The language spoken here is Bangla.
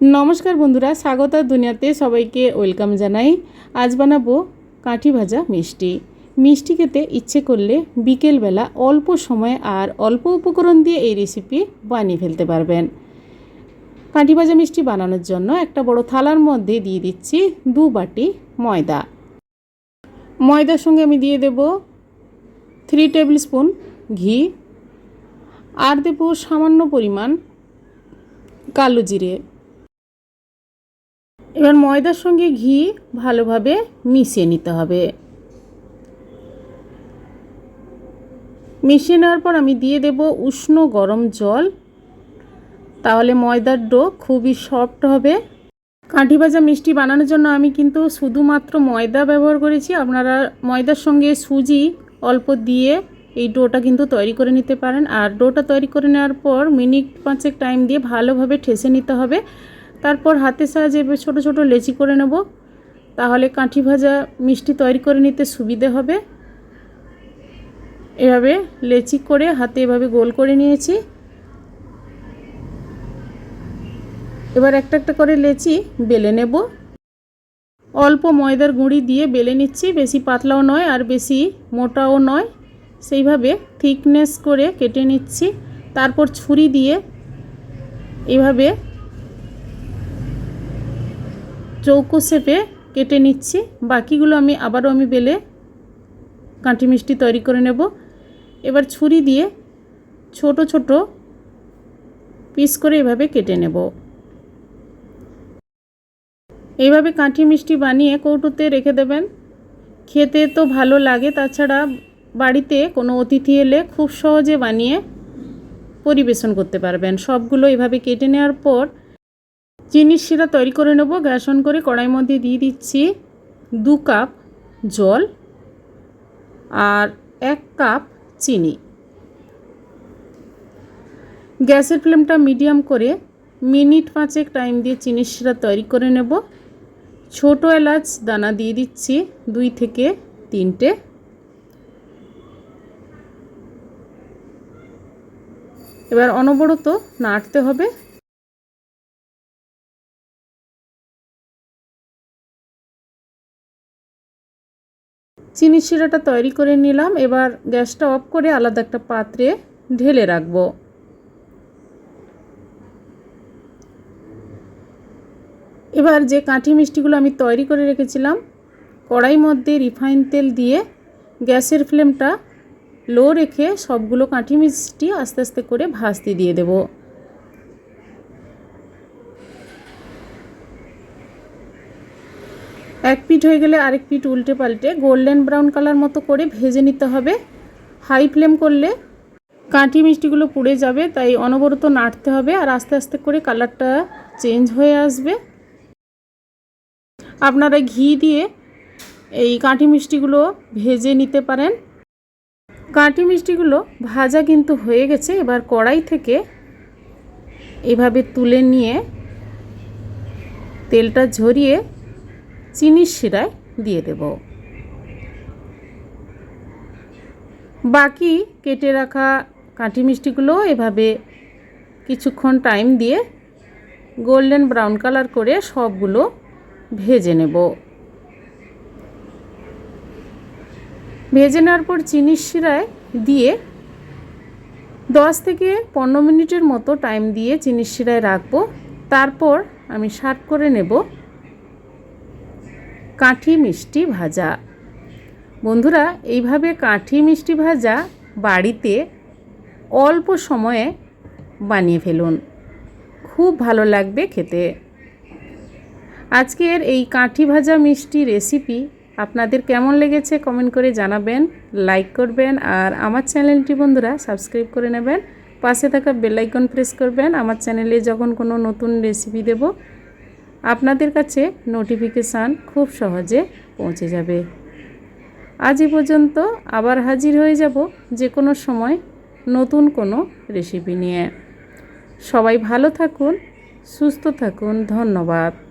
নমস্কার বন্ধুরা, স্বাগত দুনিয়াতে সবাইকে ওয়েলকাম জানাই। আজ বানাবো কাঠি ভাজা মিষ্টি। মিষ্টি খেতে ইচ্ছে করলে বিকেলবেলা অল্প সময় আর অল্প উপকরণ দিয়ে এই রেসিপি বানিয়ে ফেলতে পারবেন। কাঠি ভাজা মিষ্টি বানানোর জন্য একটা বড় থালার মধ্যে দিয়ে দিচ্ছি দু বাটি ময়দা। ময়দার সঙ্গে আমি দিয়ে দেব থ্রি টেবিল স্পুন ঘি। আর দেবো সামান্য পরিমাণ কালো জিরে। এবার ময়দার সঙ্গে ঘি ভালোভাবে মিশিয়ে নিতে হবে। মিশিয়ে নেওয়ার পর আমি দিয়ে দেব উষ্ণ গরম জল। তাহলে ময়দার ডো খুবই সফট হবে। কাঠি ভাজা মিষ্টি বানানোর জন্য আমি কিন্তু শুধুমাত্র ময়দা ব্যবহার করেছি। আপনারা ময়দার সঙ্গে সুজি অল্প দিয়ে এই ডোটা কিন্তু তৈরি করে নিতে পারেন। আর ডোটা তৈরি করে নেওয়ার পর মিনিট পাঁচেক টাইম দিয়ে ভালোভাবে ঠেসে নিতে হবে। তারপর হাতের সাহায্যে ছোটো ছোটো লেচি করে নেব। তাহলে কাঠি ভাজা মিষ্টি তৈরি করে নিতে সুবিধে হবে। এভাবে লেচি করে হাতে এভাবে গোল করে নিয়েছি। এবার একটা একটা করে লেচি বেলে নেব। অল্প ময়দার গুঁড়ি দিয়ে বেলে নিচ্ছি, বেশি পাতলাও নয় আর বেশি মোটাও নয়। সেইভাবে থিকনেস করে কেটে নিচ্ছি। তারপর ছুরি দিয়ে এভাবে চৌকো শেপে কেটে নিচ্ছি। বাকিগুলো আমি আবারও আমি বেলে কাঁটি মিষ্টি তৈরি করে নেব। এবার ছুরি দিয়ে ছোট ছোট পিস করে এভাবে কেটে নেব। এইভাবে কাঠি মিষ্টি বানিয়ে কৌটোতে রেখে দেবেন। খেতে তো ভালো লাগে, তাছাড়া বাড়িতে কোনো অতিথি এলে খুব সহজে বানিয়ে পরিবেশন করতে পারবেন। সবগুলো এভাবে কেটে নেওয়ার পর চিনির শিরা তৈরি করে নেব গ্যাস অন করে কড়াইয়ের মধ্যে দিয়ে দিচ্ছি দু কাপ জল আর এক কাপ চিনি। গ্যাসের ফ্লেমটা মিডিয়াম করে মিনিট পাঁচেক টাইম দিয়ে চিনির শিরা তৈরি করে নেব। ছোট এলাচ দানা দিয়ে দিচ্ছি দুই থেকে তিনটে। এবার অনবরত নাড়তে হবে। চিনি শিরাটা তৈরি করে নিলাম। এবার গ্যাসটা অফ করে আলাদা একটা পাত্রে ঢেলে রাখব। এবার যে কাঠি মিষ্টিগুলো আমি তৈরি করে রেখেছিলাম, কড়াই মধ্যে রিফাইন তেল দিয়ে গ্যাসের ফ্লেমটা লো রেখে সবগুলো কাঠি মিষ্টি আস্তে আস্তে করে ভাজতে দিয়ে দেব। এক পিঠ হয়ে গেলে আরেক পিঠ উল্টে পাল্টে গোল্ডেন ব্রাউন কালার মতো করে ভেজে নিতে হবে। হাই ফ্লেম করলে কাঁটি মিষ্টিগুলো পুড়ে যাবে, তাই অনবরত নাড়তে হবে আর আস্তে আস্তে করে কালারটা চেঞ্জ হয়ে আসবে। আপনারা ঘি দিয়ে এই কাঁটি মিষ্টিগুলো ভেজে নিতে পারেন। কাঁটি মিষ্টিগুলো ভাজা কিন্তু হয়ে গেছে, এবার কড়াই থেকে এভাবে তুলে নিয়ে তেলটা ঝরিয়ে চিনির শিরায় দিয়ে দেব। বাকি কেটে রাখা কাঠি মিষ্টিগুলো এভাবে কিছুক্ষণ টাইম দিয়ে গোল্ডেন ব্রাউন কালার করে সবগুলো ভেজে নেব। ভেজে নেওয়ার পর চিনির শিরায় দিয়ে দশ থেকে পনেরো মিনিটের মতো টাইম দিয়ে চিনির শিরায় রাখব। তারপর আমি সার্ভ করে নেব কাঠি মিষ্টি ভাজা। বন্ধুরা, এইভাবে কাঠি মিষ্টি ভাজা বাড়িতে অল্প সময়ে বানিয়ে ফেলুন। খুব ভালো লাগবে খেতে। আজকের এই কাঠি ভাজা মিষ্টি রেসিপি আপনাদের কেমন লেগেছে কমেন্ট করে জানাবেন লাইক করবেন আর আমার চ্যানেলটি বন্ধুরা সাবস্ক্রাইব করে নেবেন। পাশে থাকা বেলাইকন প্রেস করবেন। আমার চ্যানেলে যখন কোনো নতুন রেসিপি দেব আপনাদের কাছে নোটিফিকেশান খুব সহজে পৌঁছে যাবে। আজই পর্যন্ত আবার হাজির হয়ে যাব যে কোনো সময় নতুন কোনো রেসিপি নিয়ে। সবাই ভালো থাকুন, সুস্থ থাকুন, ধন্যবাদ।